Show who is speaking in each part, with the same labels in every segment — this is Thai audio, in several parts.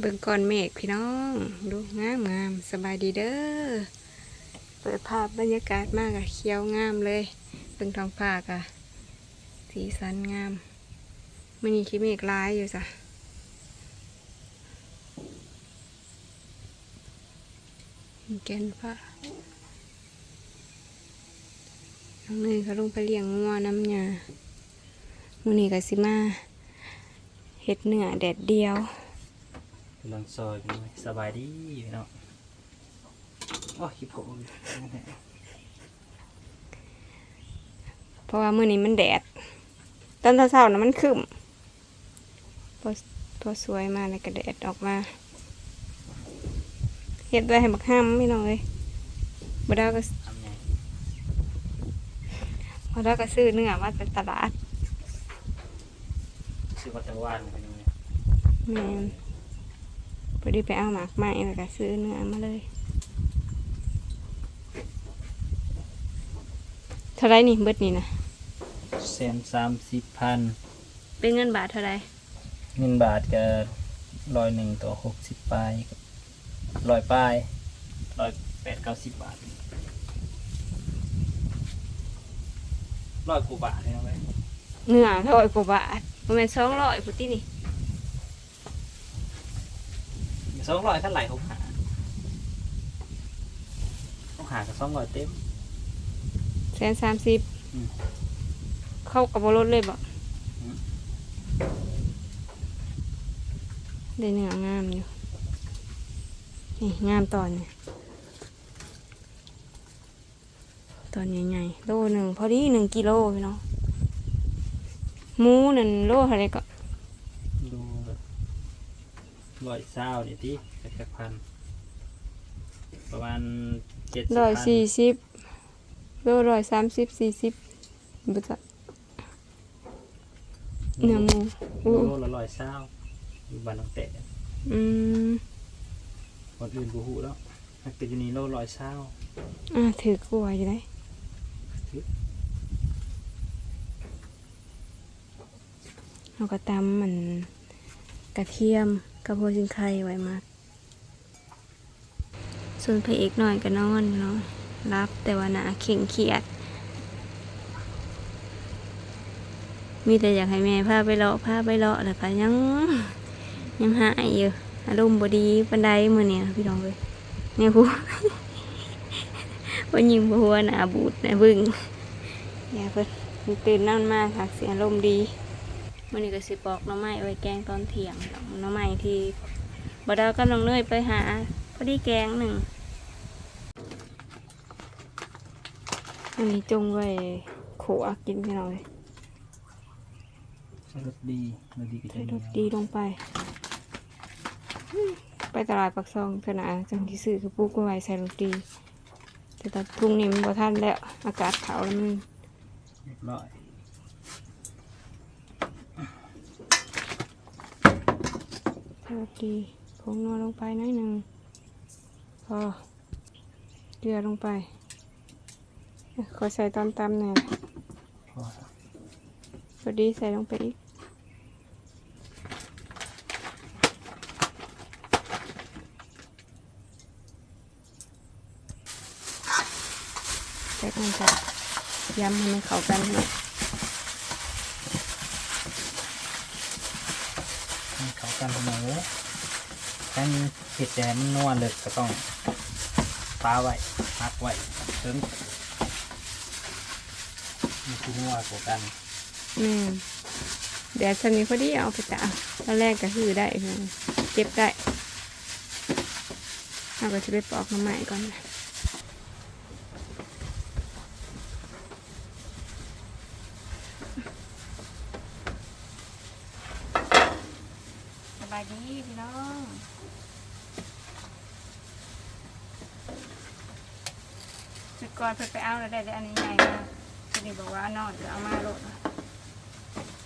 Speaker 1: เบิ่งก่อนเมฆพี่น้อง ดูงามงามสบายดีเด้อเปิดภาพบรรยากาศมากอะเขียวงามเลยเบิ่งท้องฟ้าอะสีสันงามมันนี่ขี้เมฆร้ายอยู่จ้ะแกนฟ้าน้องเนยเขาลงไปเลี้ยงงัวน้ำยามือนี้ก็สิมาเฮ็ดเหนือแดดเดียว
Speaker 2: กำลังซอยพี่น้องสบายดีพี่น้องโอ้ยคิดผม
Speaker 1: เพราะว่ามื้อนี้มันแดด ตอนเช้าๆนะมันครึ้มพอพอสวยมาแล้วก็แดดออกมาเฮ็ดไว้ให้บักห้ามพี่น้องเอ้ยบ่ได้ก็
Speaker 2: ทำไง
Speaker 1: บ่ได้ก็ซื้อเนื้อมาจากตลาด
Speaker 2: ซื้อมาแต่วานพี่น้อง
Speaker 1: แม่นพ อดีไปเอาหมากไม้แล้วก็ซื้อเนื้อมาเลยเท่าไรนี่เบิดนี่นะ
Speaker 2: แสนสามสิบพัน
Speaker 1: เป็นเงินบาทเท่าไร
Speaker 2: เงินบาทก็ร้อยหนึ่งต่อหกสิบปลายร้อยปลายร้อยแปดเก้าสิบบาทร้อยกว่าบาทเลยนะเว้ย
Speaker 1: เนื้อร้อยกว่าบาทประมาณสองร้อยพุทธินี่
Speaker 2: สองร้อยเท่าไหร่หกหาหกหากับสองร้อยเต็ม
Speaker 1: แสนสามสิบ
Speaker 2: อืม
Speaker 1: เข้ากับบรถเลยบ่
Speaker 2: อืม
Speaker 1: ได้เนื้องามอยู่ นี่งามตอนนี้ตอนใหญ่ๆโลหนึ่งพอดีหนึ่งกิโลพี่น้องหมูหนึ่งโลเท่าไรก็
Speaker 2: ดู ร้อยเศร้าเนี่ยที่แปดพันประมาณเจ็ดสิบ
Speaker 1: ร้อย
Speaker 2: พัน
Speaker 1: สี่สิบโลร้อยสามสิบสี่สิบบุตรเนื้อหมู
Speaker 2: โล
Speaker 1: อู้
Speaker 2: ละร้อยเศร้าอยู่บ้านน้องเตะ
Speaker 1: อืม
Speaker 2: คนอื่นบูฮูแล้วหักติดอยู่นี่โลร้อยเศร้า
Speaker 1: อ่าถือกลัวอยู่ได้เอากระตำมันกระเทียม กระโพชิงไข่ไว้มากส่วนพระเอกหน่อยก็นอนเนาะรับแต่ว่าหนาเข่งเขียด มีแต่อยากให้แม่พาไปเลาะพาไปเลาะแต่ก็ยังยังหายอยู่อารมณ์บดีปันไดมือเนี่ยพี่น้องเลยเนี่ยพูว่ายิงบัวหนาบูดหนะบึ้งอย่าเพิ่นมันตื่นนั่นมากค่ะเสียงลมดี มันนี้ก็สิปอกหน้ำไม้ไว้แกงตอนเที่ยงดอกหน้ำไม้ที่บดาวกับน้องเนยไปหาพอดีแกงหนึ่งอันนี้จงไว้ขัวกินพี่น้องเลย
Speaker 2: ใช้รสดีรสดีก็
Speaker 1: ใส่
Speaker 2: จะ
Speaker 1: รสดีลงไป ไปตลาดปักซองขนาดจังที่ซื้อคือปลูกไว้ใส่รสดีแต่ตอนปรุงนี่มันบ่ทันแล้วอากาศเขาวแล้วมัน
Speaker 2: เรียบร้อย
Speaker 1: สวัสดีผงนัวลงไปน้อยหนึ่งพอเกลือลงไป ขอใส่ตอนตำหน่อย
Speaker 2: พอ
Speaker 1: ดีใส่ลงไปอีกจากนั้นจะยำให้มันเข้ากันหน่อย
Speaker 2: ให้ เขากันหมูถ้ามีเห็ดแดงมันนวลเลยก็ต้องปลาไว้พักไว้ถึงมันคือนัวกว่ากัน
Speaker 1: อืมเดี๋ยวฉันนี้พอดีเอาไปตากตอนแรกก็คือได้เก็บได้เราก็จะไปปอกน้ำใหม่ก่อนนะายดีพี่น้องจุดก่อนเพิ่นไปเอาแล้วได้ได้อันนี้ใหญ่มากทีนี้บอกว่าเอานอนจะเอามาโลด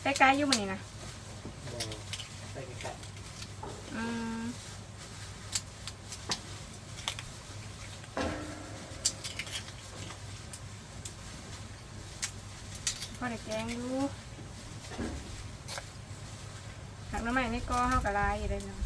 Speaker 1: ไปไกลอยู่มันนี่นะ
Speaker 2: ใส่ไก่
Speaker 1: อืมพอได้แกงดูหัก น้ำใหม่ไม่ก็เฮากะลายอยู่เลยเนาะ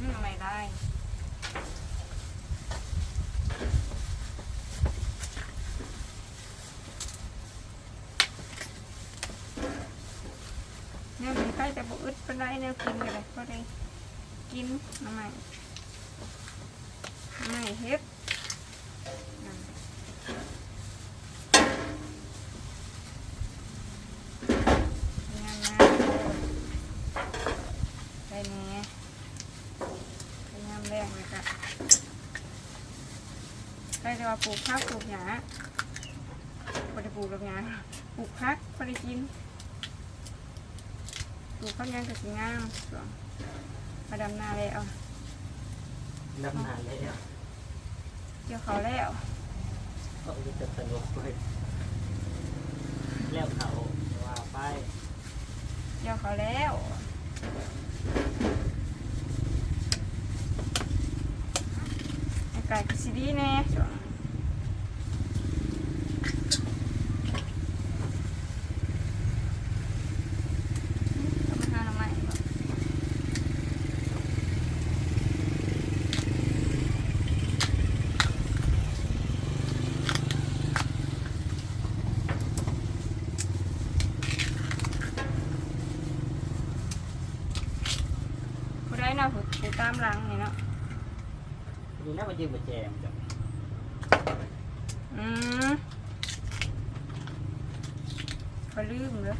Speaker 1: อืมไม่ได้เนี่ยมีใครจะบอกอึดเป็นไร แนวกินกันเลยก็ได้กินน้ำใหม่น้ำใหม่เฮ็ดนั่ามนะไปแหน่ายแรกเลยจ้ะใครจะมาปลูกผักปลูกหญ้าบ่ได้ปลูกกับหญ้าปลูกผักบ่ได้กิน ลูกผักหยังก็สิงามส่วนมาดำนาแล้ว
Speaker 2: ดำนานแล้ว
Speaker 1: เกี่ยวเขาแล้ว
Speaker 2: ก็จะสนุกเลยแล้วเขาว่าไป
Speaker 1: เกี่ยวเขาแล้วอากาศก็สิดีแน่ช่วงเอามาหาหน่อไม้บ่ผู้ได้เนาะผู้ผู้ตามหลังนี่เนาะ
Speaker 2: นี่น่ามายืมมาแจมจ้ะ
Speaker 1: อืมก็ลืมเลย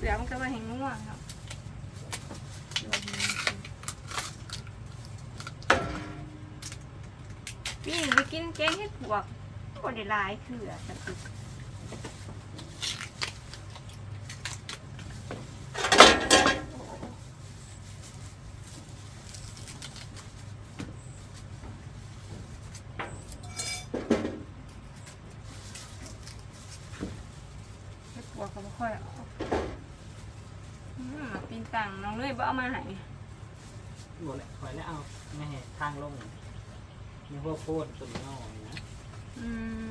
Speaker 1: เดี๋ยว มันก็มาเห็นง่วงครับพี่ไปกินแกงเห็ดปวกก็ได้หลายคืออะสักทีเห็ดปวกก็ไม่ค่อยเอาอืมปีนตังน้อง เลยบ่เอามาให้
Speaker 2: หมดแล้วคอยแล้วเอาไม่ให้ทางลงนี่พวกโคตรต้นน้อยนะ
Speaker 1: อืม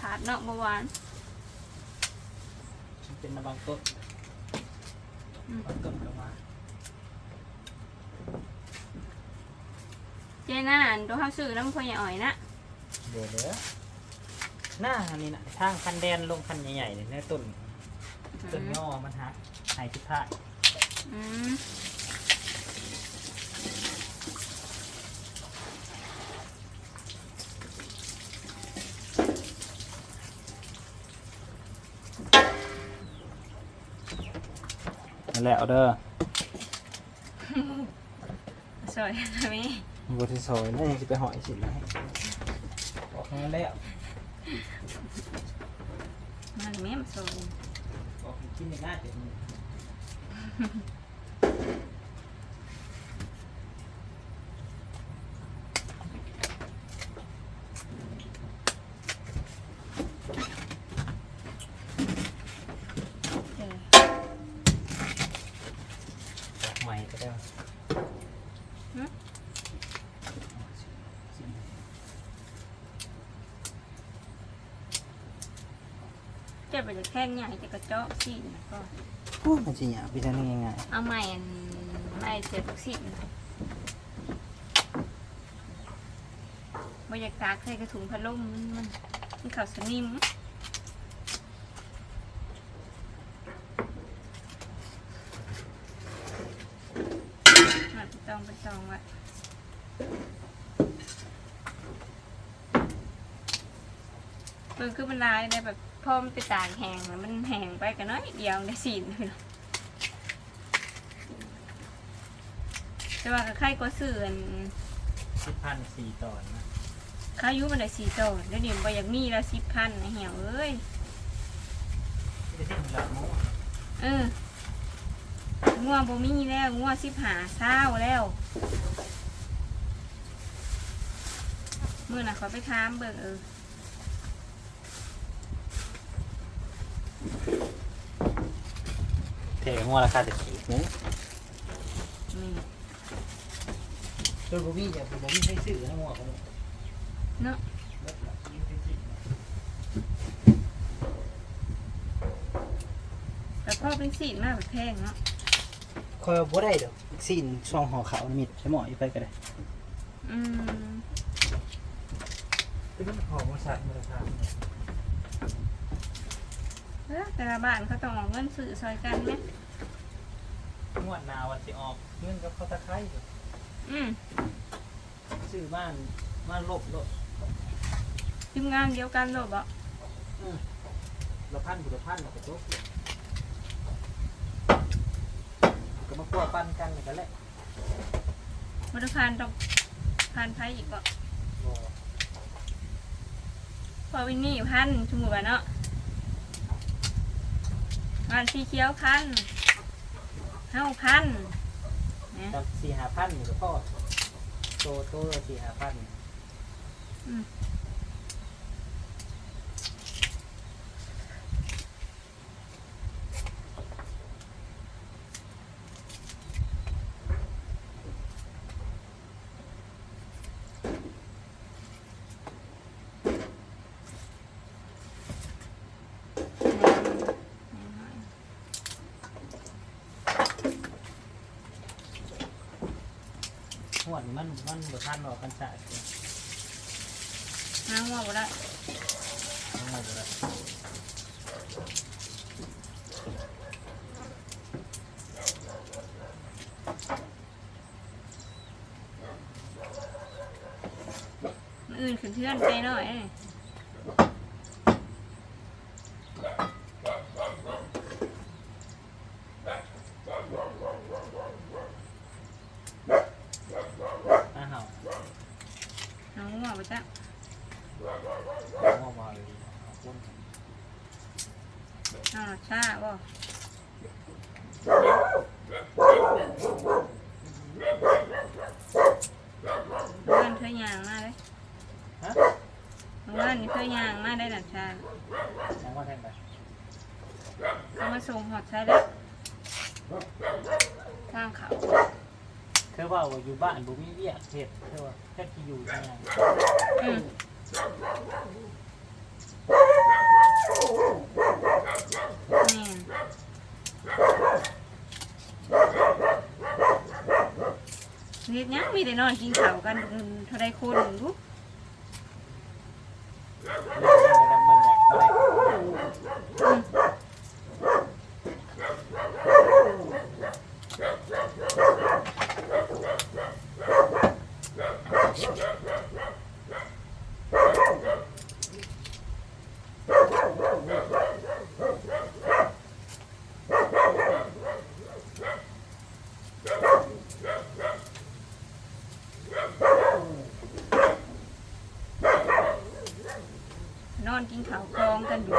Speaker 1: ถาดเนาะเมื่อวาน
Speaker 2: มันเป็นระบางต้น
Speaker 1: อืม
Speaker 2: บางต้นก็มา
Speaker 1: เจน่าอันตัวข้าวซื้อน้ำพอยายอ่อยนะ
Speaker 2: เดี๋ยวเดี๋ยวหน้าอันนี้นะทางคันแดนลงคันใหญ่ๆเนี่ยในต้นต้นย่อมันหักหายทิศทาง
Speaker 1: อืม
Speaker 2: นั่นแหละเอาเด้อ
Speaker 1: สวยนะมี
Speaker 2: บทที่ซอยนั่นยังจะไปหอยสินะบอกงั้นแล้ว
Speaker 1: มันแม่มาสวย
Speaker 2: บอกกินในหน้าเจ็บมือ
Speaker 1: เออ
Speaker 2: บอกใหม่ก็ได้
Speaker 1: หึ
Speaker 2: สิ
Speaker 1: จะไปจะแท่งใหญ่จะกระเจาะสินะก็
Speaker 2: โอ้มันสิหยาบพี่ท่านนี่ง่าย
Speaker 1: เอาใหม่อันใหม่เสียบสิบรรยากาศใส่กระถุงพัดลมมันมันมันเขาสนิมมาไปตองไปตองไวะเบิ่งคือมันลายได้แบบ พอมันไปตากแห้งแล้วมันแห้งไปกันน้อยเดียวได้สีนเลยแต่ว่าก็ใครก็ซื้ออัน
Speaker 2: สิบพันสี่ตอนนะ
Speaker 1: ข้ายุมันได้สี่ตัวเดี๋ยวนี้มันบ่อยากมีแล้วสิบพันนะเหี่ยวเอ้ย
Speaker 2: ไม่ได้ที่หลับมั้ง
Speaker 1: เอองัวบ่มีแล้วงัวสิบหาเศร้าแล้วเมื่อน่ะขอไปถามเบิ่งเออ
Speaker 2: เทหัวราคาจะขีดนึง
Speaker 1: นี่
Speaker 2: โดยบุบี้เนี่ยบุบี้ให้ซื้อนะหัวของ
Speaker 1: เนาะแต่พ่อเป็นสีมากแบบแพงเนาะ
Speaker 2: คอยบ่ได้ดอกสิ้นซองห่อขาวมิดใช่หมออยู่ไปก็ได้
Speaker 1: อืม
Speaker 2: เป็นหอมมาสัตว์มูลค่า
Speaker 1: เอ้อแต่ละบ้านเขาต้องเอาเงินซื้อซอยกันไหม
Speaker 2: งวดหนาวันสิออกเงินกับข้าวตะไคร้
Speaker 1: อืม
Speaker 2: ซื้อบ้านบ้านลบลบ
Speaker 1: ทีมงานเดียวกันโลบอะ
Speaker 2: ละพันบุรพันกับโต๊ะก็มาพัวปันกันกันแหละ
Speaker 1: มรดพานต้องพานไพ่อีกบ่
Speaker 2: บ่
Speaker 1: พอวินนี่พันสมมุติว่าเนาะ งานสีเขียวพันเฮาพันนะ
Speaker 2: กับสี่หาพันนี่ก็พอโตโตสี่หาพัน วดนี้มันมันบุทันออกกันจ่าย
Speaker 1: ๆน้ำว่าบ่ได้
Speaker 2: ทั้งหมดเลย
Speaker 1: มื้ออื่นขึ้นเทือนไปหน่อยเอ้ย
Speaker 2: อ้าว
Speaker 1: น้องว่าบ่จ้ะ
Speaker 2: เอามาเลยคุณ
Speaker 1: น้องรสชาบ่เงินเคยย่างมาเลย
Speaker 2: ฮะ
Speaker 1: เงินนี่เคยย่างมาได้หนักชา
Speaker 2: ยังว่าแทนไป
Speaker 1: เอามา ส่งหอดใช้แล้วทางเขา
Speaker 2: เธอว่าอยู่บ้านบุมีเวียกเห็ดเธอว่าแค่ที่อยู่ยังไง
Speaker 1: อืมนี่เฮ็ดหยังมีแต่นอนกินข้าวกันเท่าใดคนรู้
Speaker 2: เรื่องอะไรมันอยากได้
Speaker 1: อืม นอนกินข้ากองกันอยู่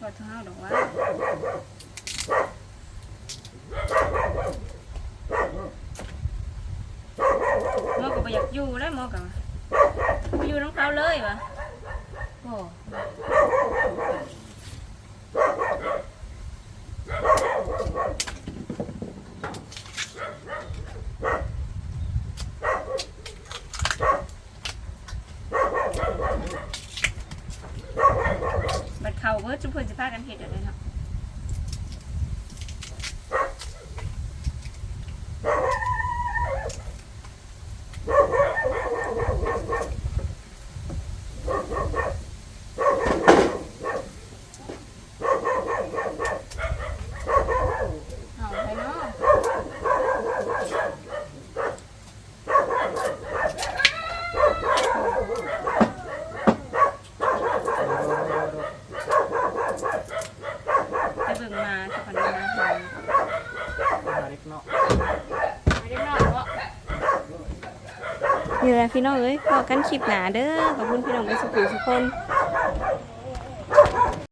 Speaker 1: ก็เท่าดอกว่าหมอก็บ่อยากอยู่แล้วหมอก็ว่าบ่อยู่น้องเขาเลยวะโอ้ เขาเบิ ดจุ่มเพิ่นสิพากันเห็ดเดี๋ยวนี้เนาะเอาไปเนาะ ไปเบิ่งมาสักพันมาหา
Speaker 2: เล็กเนาะ
Speaker 1: ไม่ได้นอนวะนี่แหละ พี่น้องเอ้ยพอกันคลิปหนาเด้อขอบคุณพี่น้องทุกสุขทุกคน